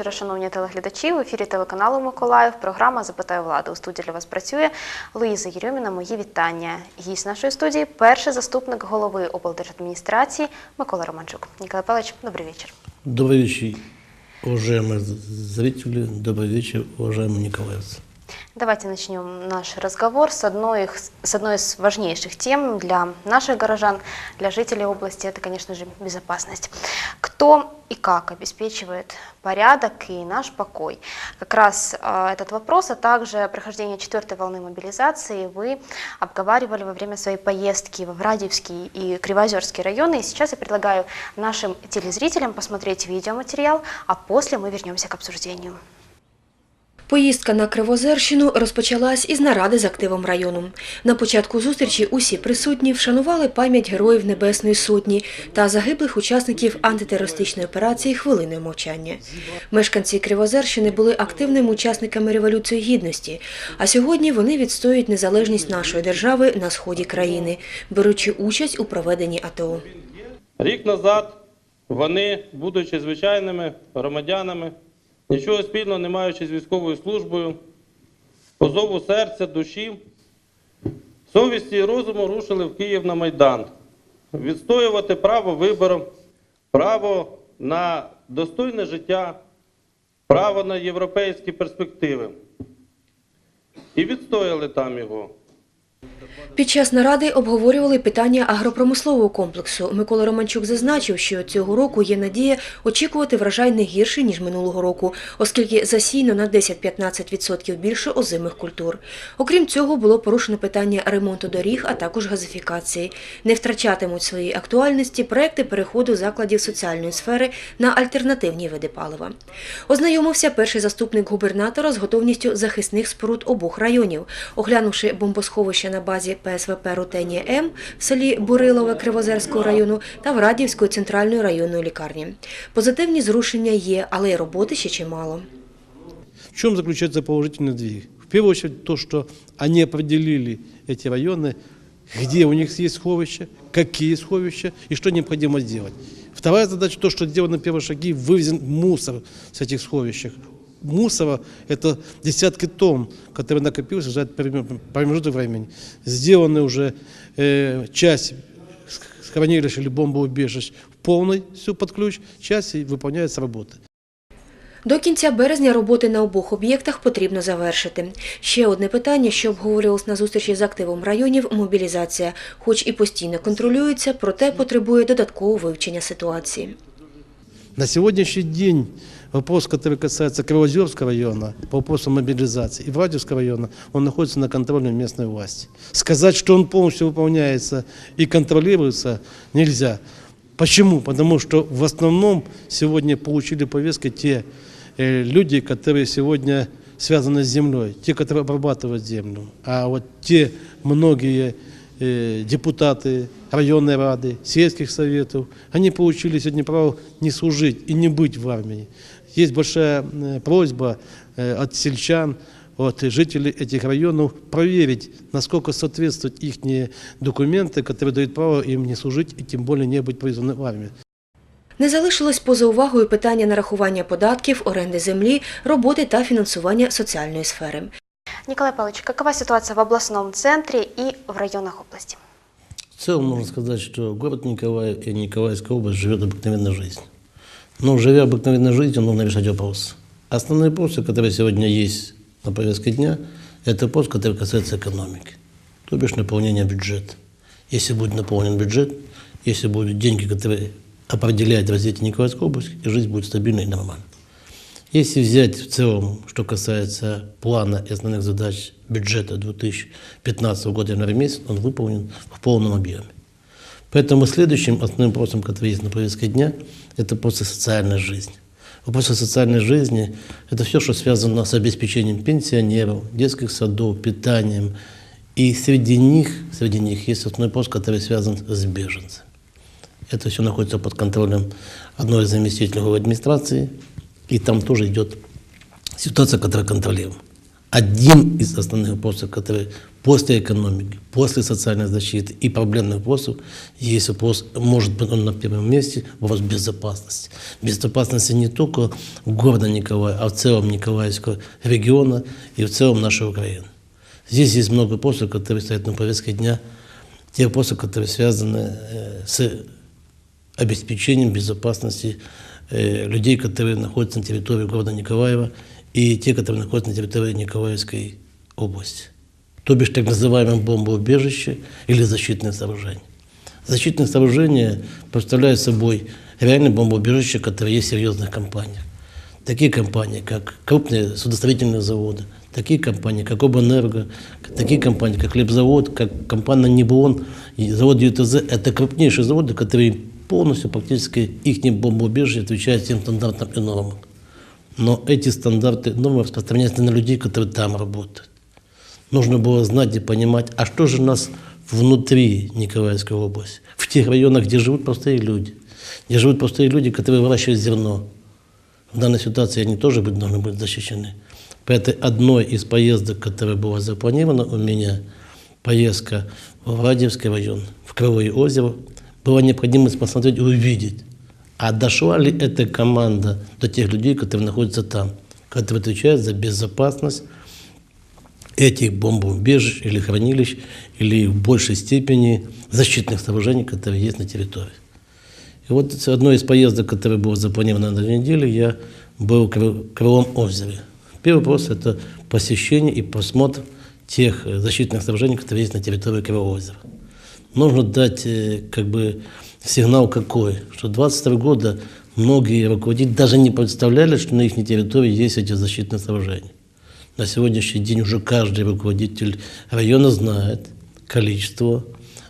Доброго вечора, шановні телеглядачі. В ефірі телеканалу Миколаїв. Програма Запитаю владу. У студії для вас працює Луїза Єрьоміна. Мої вітання. Гість нашої студії перший заступник голови облдержадміністрації Микола Романчук. Ніколай Павлович, добрий вечір. Добрый вечер, уважаемые зрители. Добрый вечер, уважаемые николаевцы. Давайте начнем наш разговор с одной, с одной из важнейших тем для наших горожан, для жителей области. Это, конечно же, безопасность. Кто и как обеспечивает порядок и наш покой? Как раз а, этот вопрос, а также прохождение четвертой волны мобилизации вы обговаривали во время своей поездки в Врадьевский и Кривоозерский районы. И сейчас я предлагаю нашим телезрителям посмотреть видеоматериал, а после мы вернемся к обсуждению. Поїздка на Кривозерщину розпочалась із наради з активом району. На початку зустрічі усі присутні вшанували пам'ять героїв Небесної Сотні та загиблих учасників антитерористичної операції хвилиною мовчання. Мешканці Кривозерщини були активними учасниками Революції Гідності, а сьогодні вони відстоюють незалежність нашої держави на сході країни, беручи участь у проведенні АТО. Рік назад вони, будучи звичайними громадянами, нічого спільного не маючи з військовою службою, по зову серця, душі, совісті і розуму рушили в Київ на Майдан, відстоювати право вибору, право на достойне життя, право на європейські перспективи. І відстояли там його. Під час наради обговорювали питання агропромислового комплексу. Микола Романчук зазначив, що цього року є надія очікувати врожай не гірший, ніж минулого року, оскільки засійно на 10-15% більше озимих культур. Окрім цього, було порушено питання ремонту доріг, а також газифікації. Не втрачатимуть своєї актуальності проекти переходу закладів соціальної сфери на альтернативні види палива. Ознайомився перший заступник губернатора з готовністю захисних споруд обох районів, оглянувши бомбосховище на базі ПСВП Рутенія М в селі Бурилове Кривозерського району та Врадівської центральної районної лікарні. Позитивні зрушення є, але й роботи ще чимало. В чем заключается положительный двиг? В первую очередь то, что они определили эти районы, где у них есть сховища, какие сховища и что необходимо сделать. Вторая задача, то, что сделаны первые шаги, вывезен мусор с этих сховищ. Мусора – это десятки тонн, которые накопились за этот перем- промежуток времени. Сделаны уже э, часть хранилищ или бомбоубежищ полностью под ключ, часть и выполняется работа. До кінця березня роботи на обох об'єктах потрібно завершити. Ще одне питання, що обговорювалось на зустрічі з активом районів – мобілізація. Хоч і постійно контролюється, проте потребує додаткового вивчення ситуації. На сегодняшний день вопрос, который касается Кривозерского района, по вопросу мобилизации, и Врадевского района, он находится на контроле местной власти. Сказать, что он полностью выполняется и контролируется, нельзя. Почему? Потому что в основном сегодня получили повестки те э, люди, которые сегодня связаны с землей, те, которые обрабатывают землю. А вот те многие э, депутаты районной рады, сельских советов, они получили сегодня право не служить и не быть в армии. Есть большая э, просьба э, от сельчан, от жителей этих районов проверить, насколько соответствуют их документы, которые дают право им не служить и тем более не быть призванным в армию. Не залишилось поза увагою питання нарахування податків, оренди землі, роботи та фінансування соціальної сфери. Николай Павлович, какова ситуация в областном центре и в районах области? В целом можно сказать, что город Николаев и Николаевская область живет обыкновенной жизнью. Но живя обыкновенной жизнью, нужно решать вопросы. Основные вопросы, которые сегодня есть на повестке дня, это вопрос, который касается экономики, то бишь наполнения бюджета. Если будет наполнен бюджет, если будут деньги, которые определяют развитие Николаевской области, и жизнь будет стабильной и нормальной. Если взять в целом, что касается плана и основных задач бюджета 2015 года января месяца, он выполнен в полном объеме. Поэтому следующим основным вопросом, который есть на повестке дня, это вопросы социальной жизни. Вопросы социальной жизни – это все, что связано с обеспечением пенсионеров, детских садов, питанием. И среди них, среди них есть основной вопрос, который связан с беженцами. Это все находится под контролем одной из заместителей администрации, и там тоже идет ситуация, которая контролируема. Один из основных вопросов, который после экономики, после социальной защиты и проблемных вопросов, есть вопрос, может быть, он на первом месте, вопрос безопасности. Безопасности не только города Николая, а в целом Николаевского региона и в целом нашей Украины. Здесь есть много вопросов, которые стоят на повестке дня, те вопросы, которые связаны э, с обеспечением безопасности э, людей, которые находятся на территории города Николаева и те, которые находятся на территории Николаевской области. То бишь так называемое бомбоубежище или защитное сооружение. Защитное сооружение представляет собой реальное бомбоубежище, которое есть в серьезных компаниях. Такие компании, как крупные судостроительные заводы, такие компании, как Обэнерго, такие компании, как Хлебзавод, как компания Нибон, и завод ЮТЗ, это крупнейшие заводы, которые полностью, практически, их бомбоубежище отвечает всем стандартам и нормам. Но эти стандарты, нормы распространяются на людей, которые там работают. Нужно было знать и понимать, а что же у нас внутри Николаевской области, в тех районах, где живут простые люди, где живут простые люди, которые выращивают зерно. В данной ситуации они тоже должны быть защищены. Поэтому одной из поездок, которая была запланирована у меня, поездка в Радиевский район, в Кривое озеро, была необходимость посмотреть и увидеть, а дошла ли эта команда до тех людей, которые находятся там, которые отвечают за безопасность этих бомбоубежищ или хранилищ, или в большей степени защитных сооружений, которые есть на территории. И вот одной из поездок, которая была запланирована на этой неделе, я был в Кры- Крылом озере. Первый вопрос – это посещение и просмотр тех э, защитных сооружений, которые есть на территории Крылого озера. Нужно дать э, как бы сигнал какой, что 22 года многие руководители даже не представляли, что на их территории есть эти защитные сооружения. На сегодняшний день уже каждый руководитель района знает количество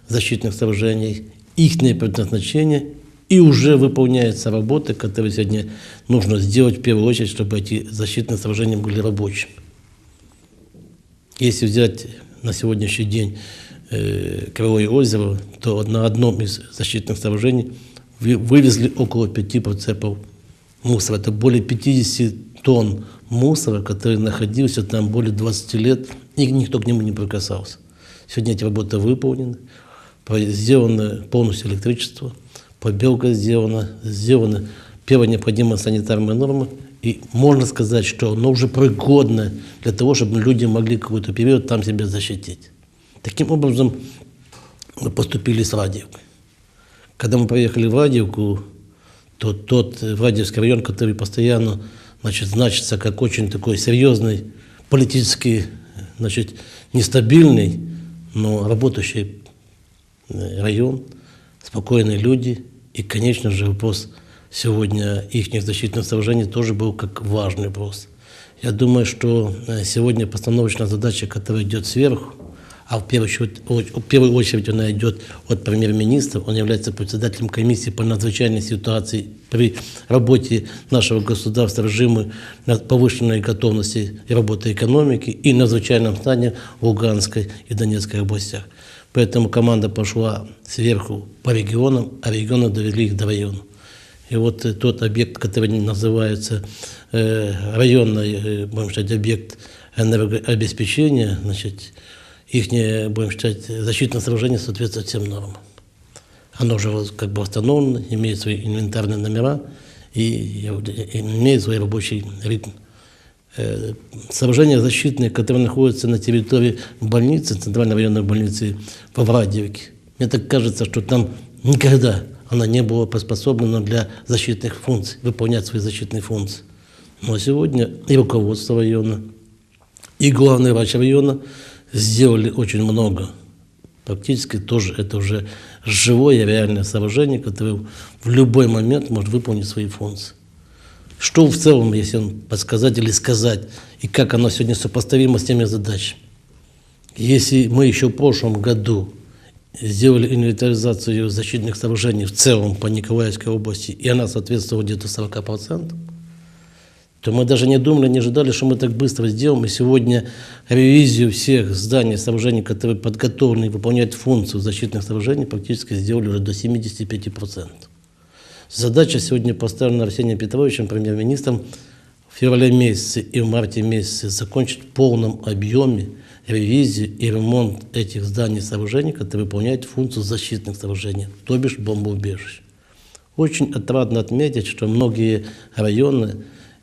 защитных сооружений, их предназначение, и уже выполняются работы, которые сегодня нужно сделать в первую очередь, чтобы эти защитные сооружения были рабочими. Если взять на сегодняшний день э, Крылое озеро, то на одном из защитных сооружений вы- вывезли около 5% мусора. Это более 50 тонн мусора, который находился там более 20 лет, и никто к нему не прикасался. Сегодня эти работы выполнены, по- сделано полностью электричество, побелка сделана, сделаны первые необходимые санитарные нормы, и можно сказать, что оно уже пригодно для того, чтобы люди могли какой-то период там себя защитить. Таким образом, мы поступили с Радиевкой. Когда мы поехали в Радиевку, то тот э, Радиевский район, который постоянно значит, значится как очень такой серьезный, политически значит, нестабильный, но работающий э, район, спокойные люди. И, конечно же, вопрос сегодня их защитных сооружений тоже был как важный вопрос. Я думаю, что э, сегодня постановочная задача, которая идет сверху, а в первую, очередь, в первую очередь она идет от премьер-министра, он является председателем комиссии по надзвычайной ситуации при работе нашего государства, режима на- повышенной готовности и работы экономики и надзвычайном стане в Луганской и Донецкой областях. Поэтому команда пошла сверху по регионам, а регионы довели их до района. И вот э, тот объект, который называется э, районный, э, будем считать, объект энергообеспечения, значит, их, будем считать, защитное сооружение соответствует всем нормам. Оно уже как бы восстановлено, имеет свои инвентарные номера и, и имеет свой рабочий ритм. Э, Сооружения защитные, которые находятся на территории больницы, центральной районной больницы в Врадиевке. Мне так кажется, что там никогда она не была приспособлена для защитных функций, выполнять свои защитные функции. Но сегодня и руководство района, и главный врач района сделали очень много. Практически тоже это уже живое реальное сооружение, которое в любой момент может выполнить свои функции. Что в целом, если он подсказать или сказать, и как оно сегодня сопоставимо с теми задачами. Если мы еще в прошлом году сделали инвентаризацию защитных сооружений в целом по Николаевской области, и она соответствовала где-то 40%, то мы даже не думали, не ожидали, что мы так быстро сделаем. И сегодня ревизию всех зданий, сооружений, которые подготовлены выполнять функцию защитных сооружений, практически сделали уже до 75%. Задача сегодня поставлена Арсением Петровичем, премьер-министром, феврале месяце и в марте месяце закончить в полном объеме ревизию и ремонт этих зданий и сооружений, которые выполняют функцию защитных сооружений, то бишь бомбоубежищ. Очень отрадно отметить, что многие районы,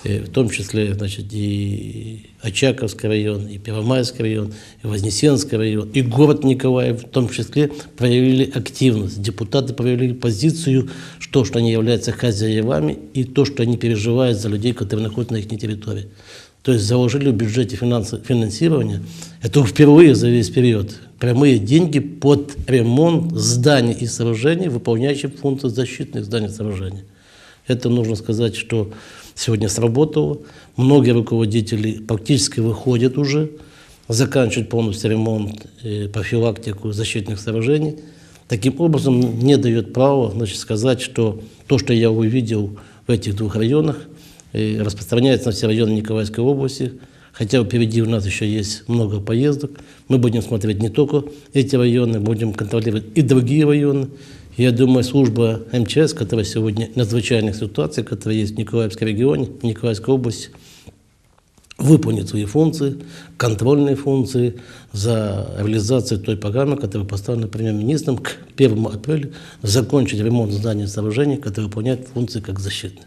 в том числе значит, и Очаковский район, и Первомайский район, и Вознесенский район, и город Николаев в том числе проявили активность. Депутаты проявили позицию, что, что они являются хозяевами, и то, что они переживают за людей, которые находятся на их территории. То есть заложили в бюджете финансирование, это впервые за весь период, прямые деньги под ремонт зданий и сооружений, выполняющих функцию защитных зданий и сооружений. Это нужно сказать, что сегодня сработало. Многие руководители практически выходят уже, заканчивают полностью ремонт, профилактику защитных сооружений. Таким образом, мне дает право значит, сказать, что то, что я увидел в этих двух районах, э, распространяется на все районы Николаевской области. Хотя впереди у нас еще есть много поездок. Мы будем смотреть не только эти районы, будем контролировать и другие районы. Я думаю, служба МЧС, которая сегодня надзвычайных ситуациях, которая есть в Николаевском регионе, в Николаевской области, выполнит свои функции, контрольные функции за реализацию той программы, которая поставлена премьер-министром к 1 апреля, закончить ремонт зданий и сооружений, которые выполняют функции как защитные.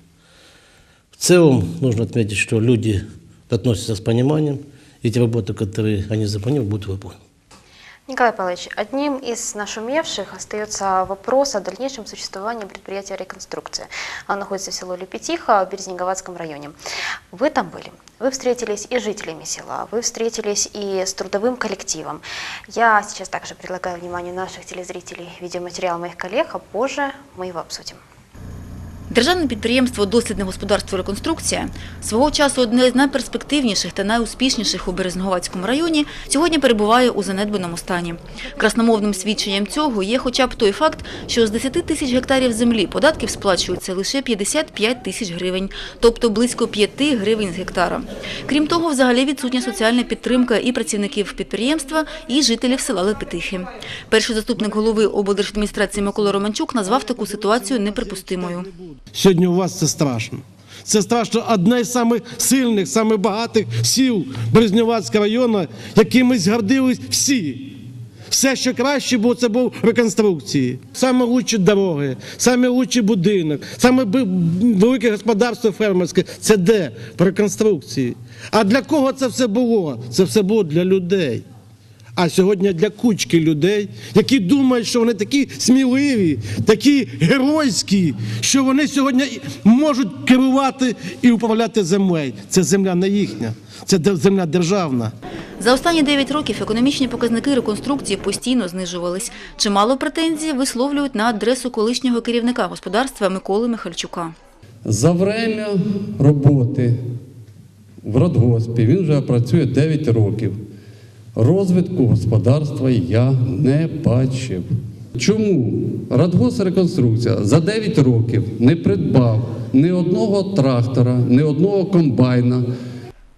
В целом нужно отметить, что люди относятся с пониманием, эти работы, которые они запланировали, будут выполнены. Николай Павлович, одним из нашумевших остается вопрос о дальнейшем существовании предприятия реконструкции. Оно находится в село Лепетиха в Березнеговатском районе. Вы там были, вы встретились и с жителями села, вы встретились и с трудовым коллективом. Я сейчас также предлагаю вниманию наших телезрителей видеоматериал моих коллег, а позже мы его обсудим. Державне підприємство Дослідне господарство реконструкція свого часу одне з найперспективніших та найуспішніших у Березнеговацькому районі сьогодні перебуває у занедбаному стані. Красномовним свідченням цього є хоча б той факт, що з 10 тисяч гектарів землі податків сплачується лише 55 тисяч гривень, тобто близько 5 гривень з гектара. Крім того, взагалі відсутня соціальна підтримка і працівників підприємства, і жителів села Лепетихи. Перший заступник голови облдержадміністрації Микола Романчук назвав таку ситуацію неприпустимою. Сьогодні у вас це страшно. Це страшно одне з самих сильних, самих багатих сіл Березнівацького району, якими гордились всі. Все, що краще було, це був реконструкції. Саме лучші дороги, саме лучший будинок, саме велике господарство фермерське. Це де? В реконструкції. А для кого це все було? Це все було для людей. А сьогодні для кучки людей, які думають, що вони такі сміливі, такі геройські, що вони сьогодні можуть керувати і управляти землею. Це земля не їхня, це земля державна. За останні 9 років економічні показники реконструкції постійно знижувались. Чимало претензій висловлюють на адресу колишнього керівника господарства Миколи Михальчука. За время роботи в радгоспі він вже працює 9 років. Розвитку господарства я не бачив. Чому Радгосреконструкція за 9 років не придбав ні одного трактора, ні одного комбайна,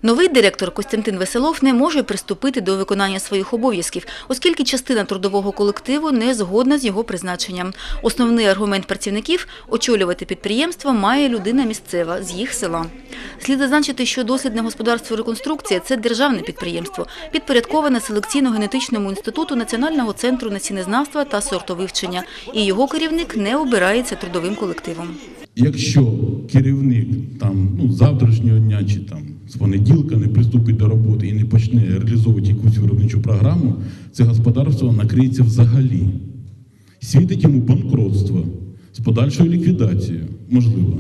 Новий директор Костянтин Веселов не може приступити до виконання своїх обов'язків, оскільки частина трудового колективу не згодна з його призначенням. Основний аргумент працівників – очолювати підприємство має людина місцева з їх села. Слід зазначити, що дослідне господарство реконструкція – це державне підприємство, підпорядковане селекційно-генетичному інституту Національного центру насіннезнавства та сортовивчення, і його керівник не обирається трудовим колективом. Якщо керівник там ну завтрашнього дня чи там з понеділка не приступить до роботи і не почне реалізовувати якусь виробничу програму, це господарство накриється взагалі. Світить йому банкротство з подальшою ліквідацією, можливо.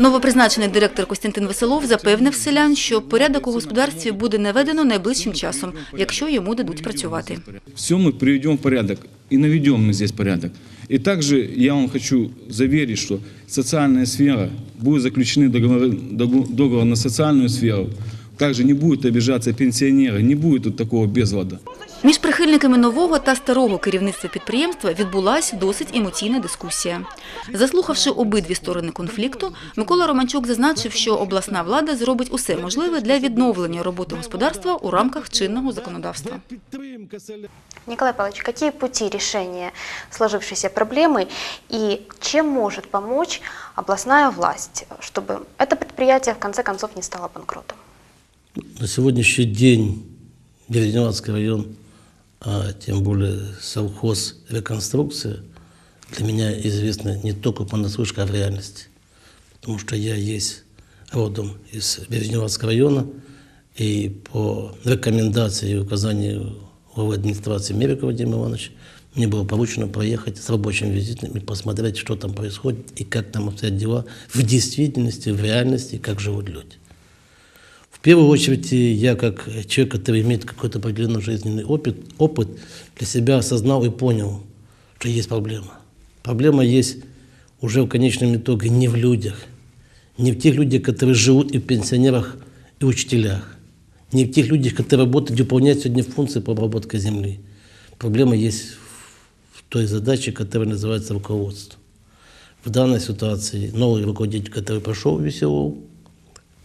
Новопризначений директор Костянтин Веселов запевнив селян, що порядок у господарстві буде наведено найближчим часом, якщо йому дадуть працювати. все мы приведем в порядок и наведем мы здесь порядок. И также я вам хочу заверить, что социальная сфера, будут заключены договоры, догу- договор на социальную сферу, также не будут обижаться пенсионеры, не будет тут такого безлада. Між прихильниками нового та старого керівництва підприємства відбулася досить емоційна дискусія. Заслухавши обидві сторони конфлікту, Микола Романчук зазначив, що обласна влада зробить усе можливе для відновлення роботи господарства у рамках чинного законодавства. Підтримка селян. Николай Павлович, какие пути решения сложившейся проблемы и чем может помочь областная власть, чтобы это предприятие в конце концов не стало банкротом? На сегодняшний день Березневатский район, а тем более совхоз реконструкция, для меня известна не только понаслышке, а в реальности. Потому что я есть родом из Березневатского района, и по рекомендации и указанию главы администрации Мерика Вадима Ивановича мне было поручено проехать с рабочим визитом и посмотреть, что там происходит и как там обстоят дела в действительности, в реальности, как живут люди. В первую очередь, я как человек, который имеет какой-то определенный жизненный опыт, опыт, для себя осознал и понял, что есть проблема. Проблема есть уже в конечном итоге не в людях, не в тех людях, которые живут и в пенсионерах, и учителях, не в тех людях, которые работают и выполняют сегодня функции по обработке земли. Проблема есть в той задаче, которая называется руководство. В данной ситуации новый руководитель, который прошел в ВСО,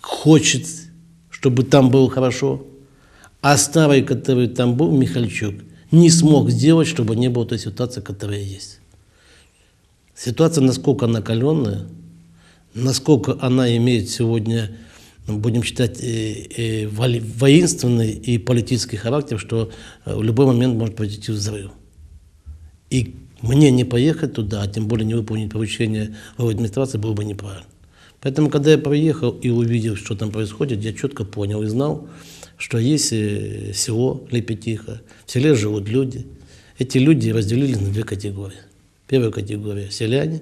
хочет, чтобы там было хорошо, а старый, который там был, Михальчук, не смог сделать, чтобы не было той ситуации, которая есть. Ситуация насколько накаленная, насколько она имеет сегодня, ну, будем считать, э, э, воинственный и политический характер, что э, в любой момент может произойти взрыв. И мне не поехать туда, а тем более не выполнить поручение главы администрации, было бы неправильно. Поэтому, когда я приехал и увидел, что там происходит, я четко понял и знал, что есть э, село Лепетиха, в селе живут люди. Эти люди разделились на две категории. Первая категория – селяне,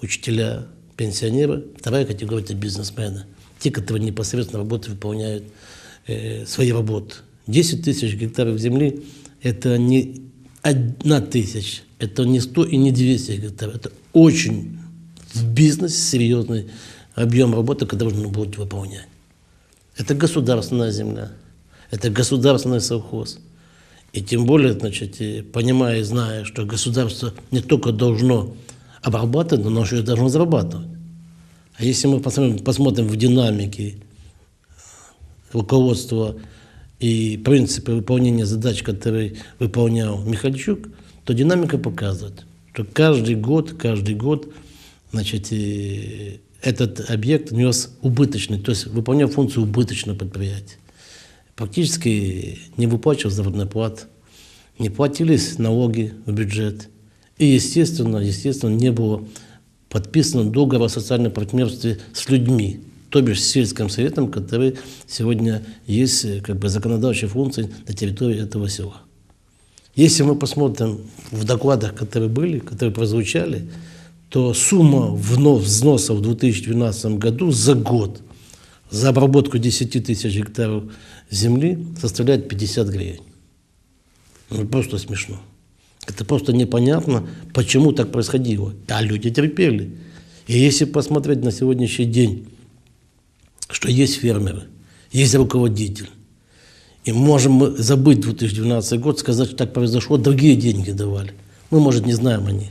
учителя, пенсионеры. Вторая категория – это бизнесмены. Те, которые непосредственно работают, выполняют э, свои работы. 10 тысяч гектаров земли – это не одна тысяча, это не 100 и не 200 гектаров. Это очень в бизнесе серьезный объем работы, который нужно будет выполнять. Это государственная земля, это государственный совхоз. И тем более, значит, понимая и зная, что государство не только должно обрабатывать, но еще и должно зарабатывать. А если мы посмотрим, посмотрим в динамике руководства и принципы выполнения задач, которые выполнял Михальчук, то динамика показывает, что каждый год, каждый год значит, этот объект нес убыточный, то есть выполнял функцию убыточного предприятия. Практически не выплачивал заработной платы, не платились налоги в бюджет. И, естественно, естественно, не было подписано договор о социальном партнерстве с людьми, то бишь с сельским советом, который сегодня есть э, как бы законодательной функцией на территории этого села. Если мы посмотрим в докладах, которые были, которые прозвучали, то сумма вно- взносов в 2012 году за год за обработку 10 тысяч гектаров земли составляет 50 гривен. Ну, просто смешно. Это просто непонятно, почему так происходило. А люди терпели. И если посмотреть на сегодняшний день, что есть фермеры, есть руководитель, и можем мы забыть 2012 год, сказать, что так произошло, другие деньги давали. Мы, может, не знаем о них.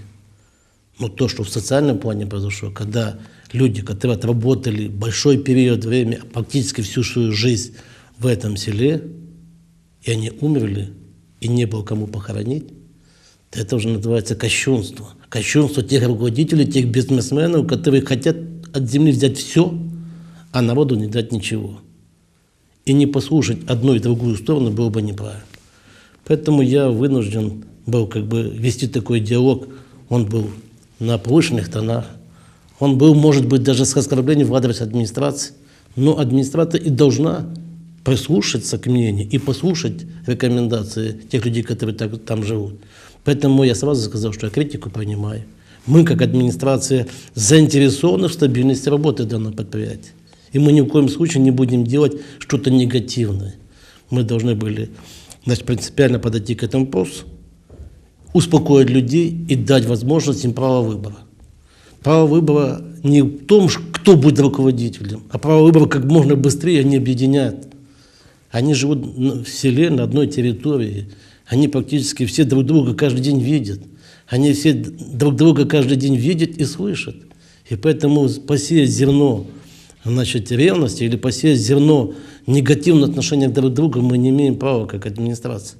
Но то, что в социальном плане произошло, когда люди, которые отработали большой период времени, практически всю свою жизнь в этом селе, и они умерли, и не было кому похоронить, то это уже называется кощунство. Кощунство тех руководителей, тех бизнесменов, которые хотят от земли взять все, а народу не дать ничего. И не послушать одну и другую сторону было бы неправильно. Поэтому я вынужден был как бы вести такой диалог. Он был на повышенных тонах. Он был, может быть, даже с оскорблением в адрес администрации. Но администрация и должна прислушаться к мнению и послушать рекомендации тех людей, которые так- там живут. Поэтому я сразу сказал, что я критику принимаю. Мы, как администрация, заинтересованы в стабильности работы данного предприятия. И мы ни в коем случае не будем делать что-то негативное. Мы должны были значит, принципиально подойти к этому вопросу, успокоить людей и дать возможность им право выбора. Право выбора не в том, кто будет руководителем. А право выбора как можно быстрее они объединяют. Они живут в селе, на одной территории. Они практически все друг друга каждый день видят. Они все друг друга каждый день видят и слышат. И поэтому посеять зерно значит, ревности или посеять зерно негативного отношения друг к другу мы не имеем права как администрация.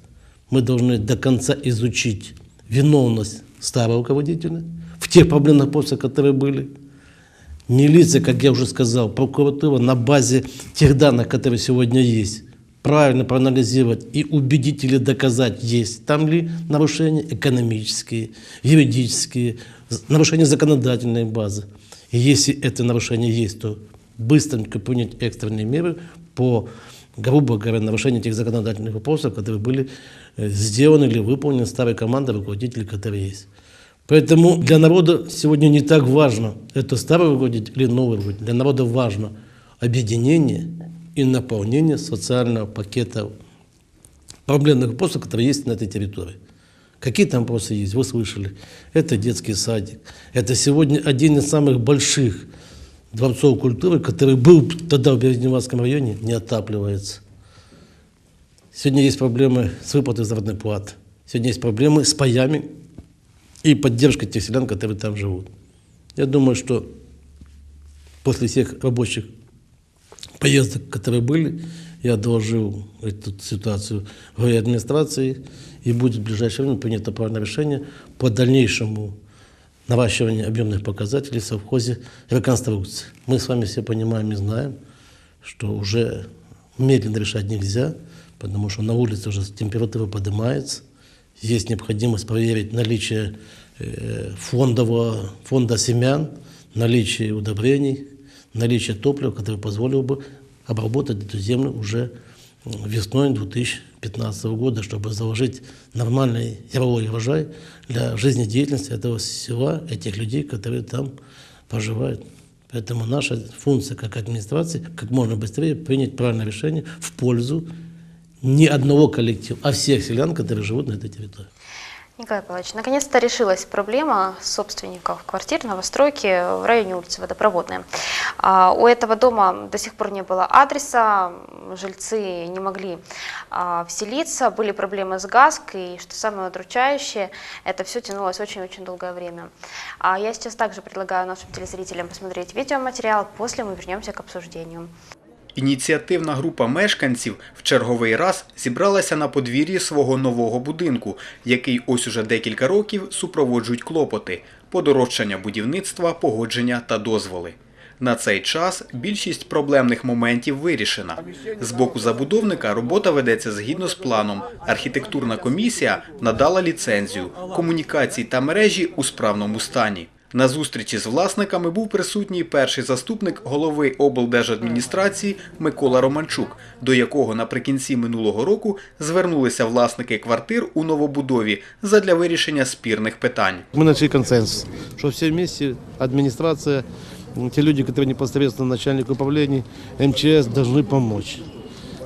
Мы должны до конца изучить виновность старого руководителя в тех проблемных вопросах, которые были. Милиция, как я уже сказал, прокуратура на базе тех данных, которые сегодня есть, правильно проанализировать и убедить или доказать, есть там ли нарушения экономические, юридические, нарушения законодательной базы. И если это нарушение есть, то быстренько принять экстренные меры по, грубо говоря, нарушению тех законодательных вопросов, которые были сделаны или выполнены старой командой руководителей, которые есть. Поэтому для народа сегодня не так важно, это старый руководитель или новый руководитель. Для народа важно объединение и наполнение социального пакета проблемных вопросов, которые есть на этой территории. Какие там вопросы есть, вы слышали. Это детский садик. Это сегодня один из самых больших дворцов культуры, который был тогда в Березневатском районе, не отапливается. Сегодня есть проблемы с выплатой заработной платы. Сегодня есть проблемы с паями и поддержкой тех селян, которые там живут. Я думаю, что после всех рабочих поездок, которые были, я доложил эту ситуацию в администрации, и будет в ближайшее время принято правильное решение по дальнейшему наращиванию объемных показателей в совхозе реконструкции. Мы с вами все понимаем и знаем, что уже медленно решать нельзя, потому что на улице уже температура поднимается, есть необходимость проверить наличие э, фондового, фонда семян, наличие удобрений, наличие топлива, которое позволило бы обработать эту землю уже м, весной 2015 года, чтобы заложить нормальный яровой урожай для жизнедеятельности этого села, этих людей, которые там проживают. Поэтому наша функция как администрации как можно быстрее принять правильное решение в пользу не одного коллектива, а всех селян, которые живут на этой территории. Николай Павлович, наконец-то решилась проблема собственников квартир новостройки в районе улицы Водопроводная. А, У этого дома до сих пор не было адреса, жильцы не могли а, вселиться, были проблемы с ГАСК, и что самое удручающее, это все тянулось очень-очень долгое время. А Я сейчас также предлагаю нашим телезрителям посмотреть видеоматериал, после мы вернемся к обсуждению. Ініціативна група мешканців в черговий раз зібралася на подвір'ї свого нового будинку, який ось уже декілька років супроводжують клопоти, подорожчання будівництва, погодження та дозволи. На цей час більшість проблемних моментів вирішена. З боку забудовника робота ведеться згідно з планом. Архітектурна комісія надала ліцензію, комунікації та мережі у справному стані. На зустрічі з власниками був присутній перший заступник голови облдержадміністрації Микола Романчук, до якого наприкінці минулого року звернулися власники квартир у новобудові задля вирішення спірних питань. Мы нашли консенсус, что все вместе, администрация, м, те люди, которые непосредственно начальник управления, МЧС, должны помочь.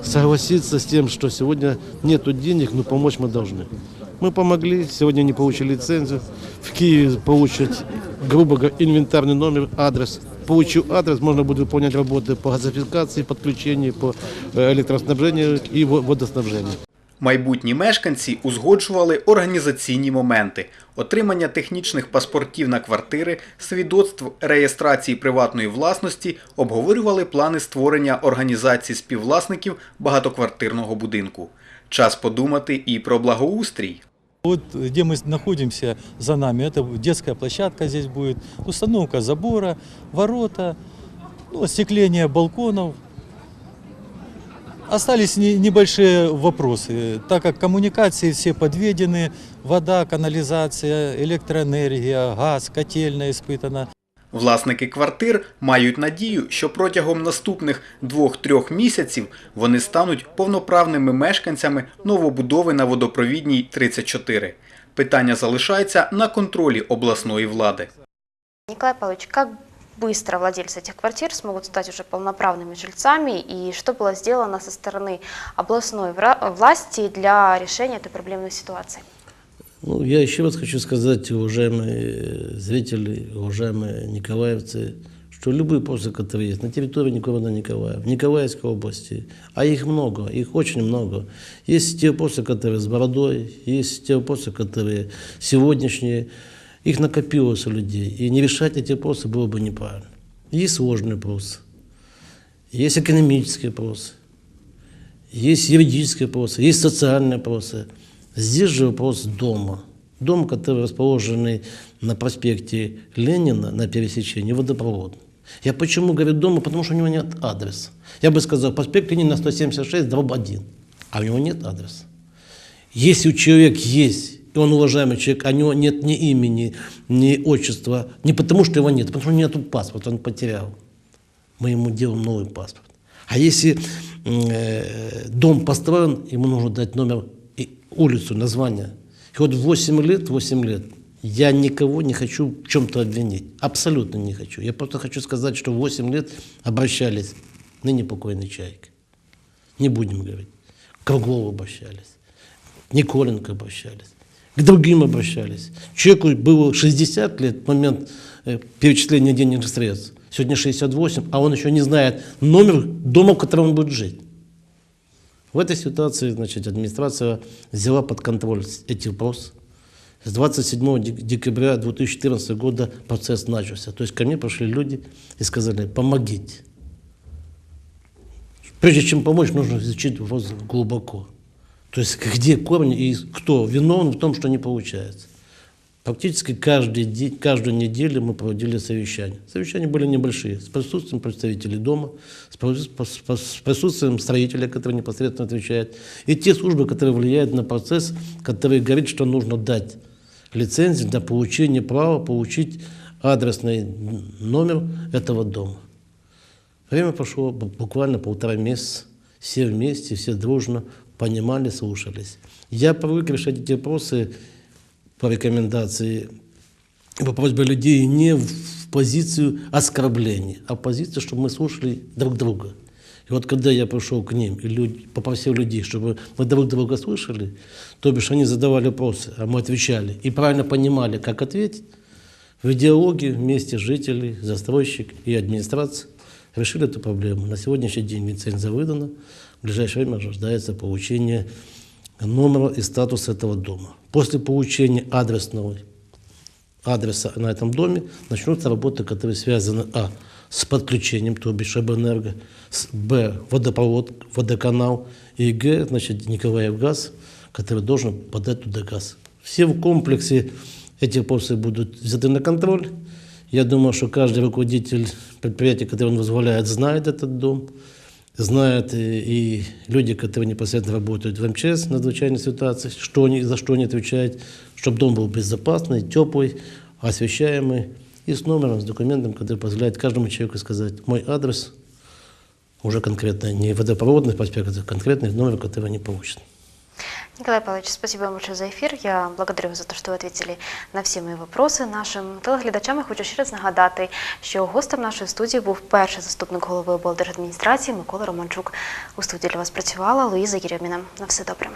Согласиться с тем, что сегодня нет денег, но помочь мы должны. Мы помогли, сегодня они получили лицензию. В Киеве получат, грубо говоря, инвентарный номер, адрес. Получив адрес, можно будет выполнять работы по газификации, подключению, по э, электроснабжению и во- водоснабжению. Майбутні мешканці узгоджували організаційні моменти: отримання технічних паспортів на квартири, свідоцтв реєстрації приватної власності, обговорювали плани створення організації співвласників багатоквартирного будинку. Час подумати і про благоустрій. Вот где мы находимся за нами, это детская площадка здесь будет, установка забора, ворота, ну, остекление балконов. Остались не- небольшие вопросы, так как коммуникации все подведены, вода, канализация, электроэнергия, газ, котельная испытана. Власники квартир мають надію, що протягом наступних двох-трьох місяців вони стануть повноправними мешканцями новобудови на водопровідній 34. Питання залишається на контролі обласної влади. Николай Павлович, как быстро владельцы этих квартир смогут стать уже полноправными жильцами и что было сделано со стороны областной вра- власти для решения этой проблемной ситуации? Ну, я еще раз хочу сказать, уважаемые зрители, уважаемые николаевцы, что любые вопросы, которые есть на территории города в Николаевской области, а их много, их очень много. Есть те вопросы, которые с бородой, есть те вопросы, которые сегодняшние, их накопилось у людей, и не решать эти вопросы было бы неправильно. Есть сложные вопросы, есть экономические вопросы, есть юридические вопросы, есть социальные вопросы. Здесь же вопрос дома. Дом, который расположенный на проспекте Ленина, на пересечении, водопровод. Я почему говорю дома? Потому что у него нет адреса. Я бы сказал, проспект Ленина 176, дробь 1. А у него нет адреса. Если у человека есть, и он уважаемый человек, а у него нет ни имени, ни отчества, не потому что его нет, а потому что у него нет паспорта, он потерял. Мы ему делаем новый паспорт. А если э, дом построен, ему нужно дать номер, улицу, название. И вот 8 лет, 8 лет, я никого не хочу в чем-то обвинить. Абсолютно не хочу. Я просто хочу сказать, что 8 лет обращались, ныне покойный Чайка. Не будем говорить. К Круглову обращались. Николенко обращались. К другим обращались. Человеку было 60 лет в момент э, перечисления денежных средств. Сегодня 68, а он еще не знает номер дома, в котором он будет жить. В этой ситуации значит, администрация взяла под контроль эти вопросы. С 27 дек- декабря 2014 года процесс начался. То есть ко мне пришли люди и сказали, помогите. Прежде чем помочь, нужно изучить вопрос глубоко. То есть где корни и кто виновен в том, что не получается. Практически каждый день, каждую неделю мы проводили совещания. Совещания были небольшие, с присутствием представителей дома, с прису- с- с присутствием строителя, который непосредственно отвечает, и те службы, которые влияют на процесс, которые говорят, что нужно дать лицензию на получение права получить адресный номер этого дома. Время прошло бу- буквально полтора месяца. Все вместе, все дружно понимали, слушались. Я привык решать эти вопросы по рекомендации, по просьбе людей не в позицию оскорбления, а в позицию, чтобы мы слушали друг друга. И вот когда я пришел к ним и люди, попросил людей, чтобы мы друг друга слышали, то бишь они задавали вопросы, а мы отвечали, и правильно понимали, как ответить, в диалоге вместе жители, застройщик и администрация решили эту проблему. На сегодняшний день лицензия выдана. В ближайшее время ожидается получение номера и статуса этого дома. После получения адресного адреса на этом доме начнутся работы, которые связаны а. с подключением, то бишь энерго, с, б. водопровод, водоканал и г. значит Николаев газ, который должен подать туда газ. Все в комплексе эти вопросы будут взяты на контроль. Я думаю, что каждый руководитель предприятия, который он возглавляет, знает этот дом, знают и, люди, которые непосредственно работают в МЧС в надзвычайной ситуации, что они, за что они отвечают, чтобы дом был безопасный, теплый, освещаемый и с номером, с документом, который позволяет каждому человеку сказать мой адрес, уже конкретно, не водопроводный проспект, а конкретный номер, который они получат. Николай Павлович, спасибо вам большое за ефір. Я благодарю за те, що ви ответили на всі мої вопроси. Нашим телеглядачам я хочу ще раз нагадати, що гостем нашої студії був перший заступник голови облдержадміністрації Микола Романчук. У студії для вас працювала Луїза Єрьоміна. На все добре.